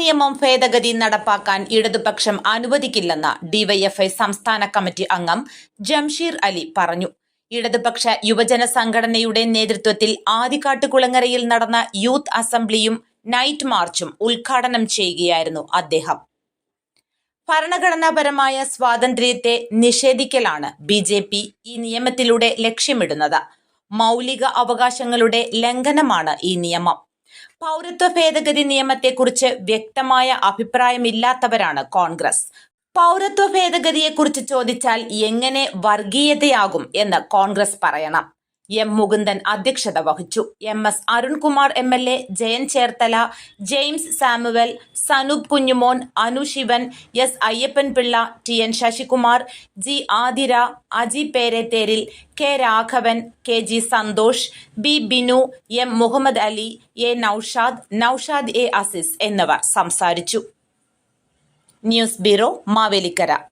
നിയമം ഭേദഗതി നടപ്പാക്കാൻ ഇടതുപക്ഷം അനുവദിക്കില്ലെന്ന് ഡിവൈഎഫ്ഐ സംസ്ഥാന കമ്മിറ്റി അംഗം ജംഷീർ അലി പറഞ്ഞു. ഇടതുപക്ഷ യുവജന സംഘടനയുടെ നേതൃത്വത്തിൽ ആദിക്കാട്ടുകുളങ്ങരയിൽ നടന്ന യൂത്ത് അസംബ്ലിയും നൈറ്റ് മാർച്ചും ഉദ്ഘാടനം ചെയ്യുകയായിരുന്നു അദ്ദേഹം. ഭരണഘടനാപരമായ സ്വാതന്ത്ര്യത്തെ നിഷേധിക്കലാണ് ബി ജെ പി ഈ നിയമത്തിലൂടെ ലക്ഷ്യമിടുന്നത്. മൗലിക അവകാശങ്ങളുടെ ലംഘനമാണ് ഈ നിയമം. പൗരത്വ ഭേദഗതി നിയമത്തെക്കുറിച്ച് വ്യക്തമായ അഭിപ്രായമില്ലാത്തവരാണ് കോൺഗ്രസ്. പൗരത്വ ഭേദഗതിയെക്കുറിച്ച് ചോദിച്ചാൽ എങ്ങനെ വർഗീയതയാകും എന്ന് കോൺഗ്രസ് പറയണം. എം മുകുന്ദൻ അധ്യക്ഷത വഹിച്ചു. M S Arunkumar M L A Jayan Cherthala James Samuel Sanoop Kunjumon Anu Sivan S Ayyappan Pillai T N Sasikumar G Athira Aji പേരത്തേരിൽ K Raghavan K G Santhosh B Binu M Muhammad Ali A Naushad Naushad A Asis എന്നിവർ സംസാരിച്ചു. News bureau Mavelikkara.